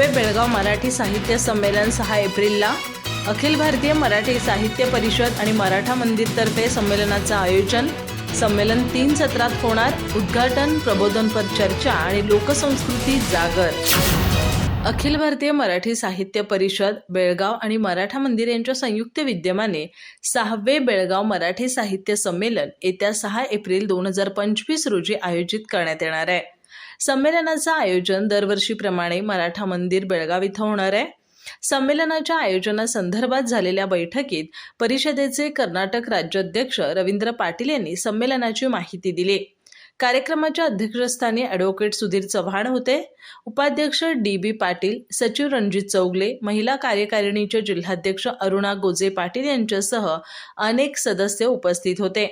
सहावे बेळगाव मराठी साहित्य संमेलन सहा एप्रिलला अखिल भारतीय मराठी साहित्य परिषद आणि मराठा मंदिरतर्फे संमेलनाचं आयोजन. संमेलन तीन सत्रात होणार. उद्घाटन प्रबोधनपर चर्चा आणि लोकसंस्कृती जागर. अखिल भारतीय मराठी साहित्य परिषद बेळगाव आणि मराठा मंदिर यांच्या संयुक्त विद्यमाने सहावे बेळगाव मराठी साहित्य संमेलन येत्या सहा एप्रिल दोन हजार पंचवीस रोजी आयोजित करण्यात येणार आहे. संमेलनाचं आयोजन दरवर्षीप्रमाणे मराठा मंदिर बेळगाव इथं होणार आहे. संमेलनाच्या आयोजनासंदर्भात झालेल्या बैठकीत परिषदेचे कर्नाटक राज्याध्यक्ष रवींद्र पाटील यांनी संमेलनाची माहिती दिली. कार्यक्रमाच्या अध्यक्षस्थानी ॲडव्होकेट सुधीर चव्हाण होते. उपाध्यक्ष डी बी पाटील सचिव रणजित चौगले महिला कार्यकारिणीचे जिल्हाध्यक्ष अरुणा गोजे पाटील यांच्यासह अनेक सदस्य उपस्थित होते.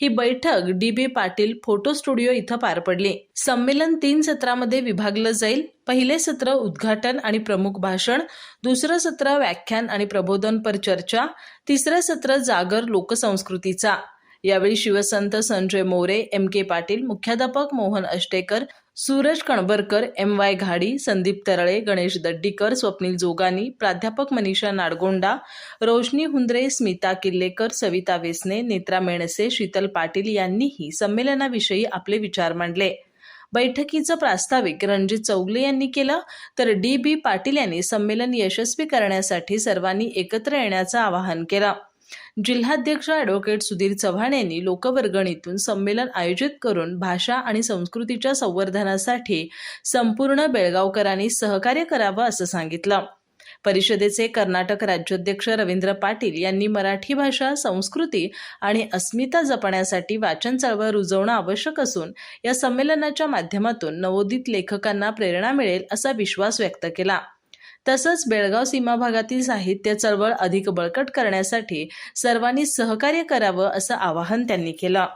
ही बैठक D B Patil photo studio इथं पार पडली. संमेलन तीन सत्रामध्ये विभागलं जाईल. पहिले सत्र उद्घाटन आणि प्रमुख भाषण दुसरं सत्र व्याख्यान आणि प्रबोधनपर चर्चा तिसरं सत्र जागर लोकसंस्कृतीचा. यावेळी शिवसंत संजय मोरे एम के पाटील मुख्याध्यापक मोहन अष्टेकर सूरज कणबरकर एम वाय घाडी संदीप तरळे गणेश दड्डीकर स्वप्नील जोगानी प्राध्यापक मनीषा नाडगोंडा रोशनी हुंद्रे स्मिता किल्लेकर सविता वेसने नेत्रा मेणसे शीतल पाटील यांनीही संमेलनाविषयी आपले विचार मांडले. बैठकीचं प्रास्ताविक रणजित चौगले यांनी केलं तर डी बी पाटील यांनी संमेलन यशस्वी करण्यासाठी सर्वांनी एकत्र येण्याचं आवाहन केलं. जिल्हाध्यक्ष ॲडव्होकेट सुधीर चव्हाण यांनी लोकवर्गणीतून संमेलन आयोजित करून भाषा आणि संस्कृतीच्या संवर्धनासाठी संपूर्ण बेळगावकरांनी सहकार्य करावं असं सांगितलं. परिषदेचे कर्नाटक राज्याध्यक्ष रवींद्र पाटील यांनी मराठी भाषा संस्कृती आणि अस्मिता जपण्यासाठी वाचन चळवळ रुजवणं आवश्यक असून या संमेलनाच्या माध्यमातून नवोदित लेखकांना प्रेरणा मिळेल असा विश्वास व्यक्त केला. तसंच बेळगाव सीमा भागातील साहित्य चळवळ अधिक बळकट करण्यासाठी सर्वांनी सहकार्य करावं असं आवाहन त्यांनी केलं.